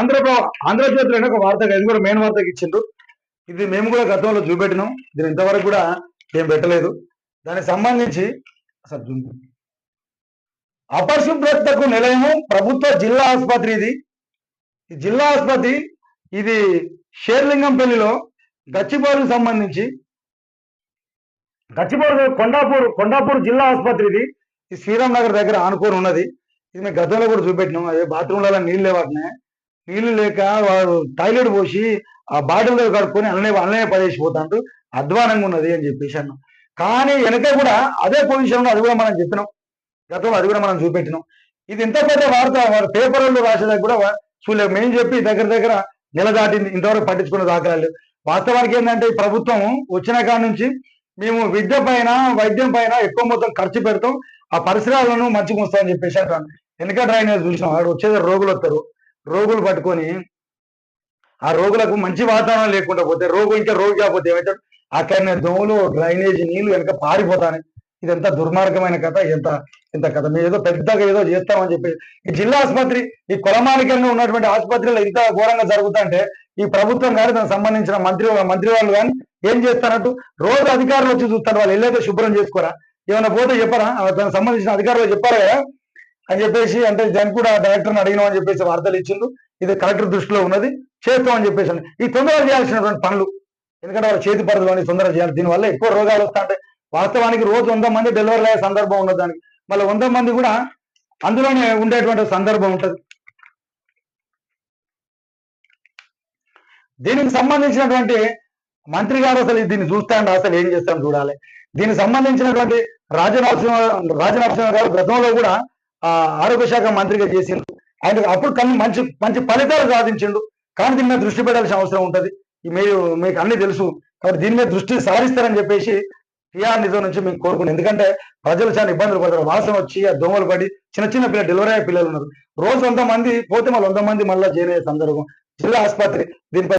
ఆంధ్రప్రభ ఆంధ్రజ్యోతిలో ఒక వార్త ఇది కూడా మెయిన్ వార్తకి ఇచ్చిండ్రు. ఇది మేము కూడా గతంలో చూపెట్టినాం. దీని ఇంతవరకు కూడా ఏం పెట్టలేదు. దానికి సంబంధించి అసలు జూమ్. అపరిశుభ్రతకు నిలయము ప్రభుత్వ జిల్లా ఆసుపత్రి ఇది. ఈ జిల్లా ఆసుపత్రి ఇది షేర్లింగంపల్లిలో గచ్చిబౌలికి సంబంధించి. గచ్చిబౌలి కొండాపూర్ కొండాపూర్ జిల్లా ఆసుపత్రి ఇది. ఈ శ్రీరామ్ నగర్ దగ్గర ఆనుకొని ఉన్నది ఇది మేము గతంలో కూడా చూపెట్టినాం. అదే బాత్రూమ్లలో నీళ్ళు లేవాటినే నీళ్ళు లేక వాడు టాయిలెట్ పోసి ఆ బాటిల్ దగ్గర కడుక్కొని అల్లనే అల్లనే పడేసిపోతాడు అధ్వానంగా ఉన్నది అని చెప్పేసి అన్నాం కానీ వెనక కూడా అదే పొజిషన్ అది కూడా మనం చెప్పినాం. గతంలో అది కూడా మనం చూపెట్టినాం. ఇది ఇంత పెద్ద వార్త వారు పేపర్లో రాసేదాకా కూడా వా- చూడలేదు. మేము చెప్పి దగ్గర దగ్గర నెల దాటింది. ఇంతవరకు పట్టించుకున్న దాఖలాలు వాస్తవానికి ఏంటంటే ఈ ప్రభుత్వం వచ్చిన కాడ నుంచి మేము విద్య పైన వైద్యం పైన ఎక్కువ మొత్తం ఖర్చు పెడతాం. ఆ పరిసరాలను మంచిగా వస్తామని చెప్పేసి అంటాను వెనక డ్రైనేజ్ చూసినాం. వాడు వచ్చేది రోగులు వస్తారు. రోగులు పట్టుకొని ఆ రోగులకు మంచి వాతావరణం లేకుండా పోతే రోగు ఇంకా రోగి కాకపోతే ఏమవుతాడు అక్కడనే దోమలు డ్రైనేజ్ నీళ్ళు వెనక పారిపోతాను. ఇదంతా దుర్మార్గమైన కథ. ఎంత ఇంత కథ. మేము ఏదో పెద్దగా ఏదో చేస్తామని చెప్పి ఈ జిల్లా ఆసుపత్రి ఈ కొలమానికంగా ఉన్నటువంటి ఆసుపత్రిలో ఇంత ఘోరంగా జరుగుతుంటే ఈ ప్రభుత్వం కానీ దానికి సంబంధించిన మంత్రి మంత్రి వాళ్ళు కానీ ఏం చేస్తారంటూ రోజు అధికారులు వచ్చి చూస్తారు. వాళ్ళు వెళ్ళేదో శుభ్రం చేసుకోరా? ఏమైనా పోతే చెప్పరా? దానికి సంబంధించిన అధికారులు చెప్పారా కదా? అని చెప్పేసి అంటే దానికి కూడా డైరెక్టర్ని అడిగినాం అని చెప్పేసి వార్తలు ఇచ్చిండు ఇది కలెక్టర్ దృష్టిలో ఉన్నది. చేస్తామని చెప్పేసి ఈ తొందరగా చేయాల్సినటువంటి పనులు ఎందుకంటే వాళ్ళ చేతి పరులు అని తొందరగా చేయాలి. దీనివల్ల ఎక్కువ రోగాలు వస్తాయంటే వాస్తవానికి రోజు వంద మంది డెలివరీ అయ్యే సందర్భం ఉన్నది దానికి. మళ్ళీ వంద మంది కూడా అందులోనే ఉండేటువంటి సందర్భం ఉంటుంది. దీనికి సంబంధించినటువంటి మంత్రి గారు అసలు దీన్ని చూస్తాండి? అసలు ఏం చేస్తాం చూడాలి. దీనికి సంబంధించినటువంటి రాజనరసింహ రాజనరసింహ గారు గతంలో కూడా ఆరోగ్య శాఖ మంత్రిగా చేసిండు. ఆయన అప్పుడు కానీ మంచి మంచి ఫలితాలు సాధించిండు. కానీ దీని మీద దృష్టి పెట్టాల్సిన అవసరం ఉంటుంది. మీరు మీకు అన్ని తెలుసు. కాబట్టి దీని మీద దృష్టి సారిస్తారని చెప్పేసి టీఆర్ నిధుల నుంచి మేము కోరుకున్నాం ఎందుకంటే ప్రజలు చాలా ఇబ్బందులు పడతారు. వాసన వచ్చి ఆ దోమలు పడి చిన్న చిన్న పిల్లలు డెలివరీ అయ్యే పిల్లలు ఉన్నారు. రోజు వంద మంది పోతే మళ్ళీ వంద మంది మళ్ళీ చేరే సందర్భం. జిల్లా ఆసుపత్రి దీనిపై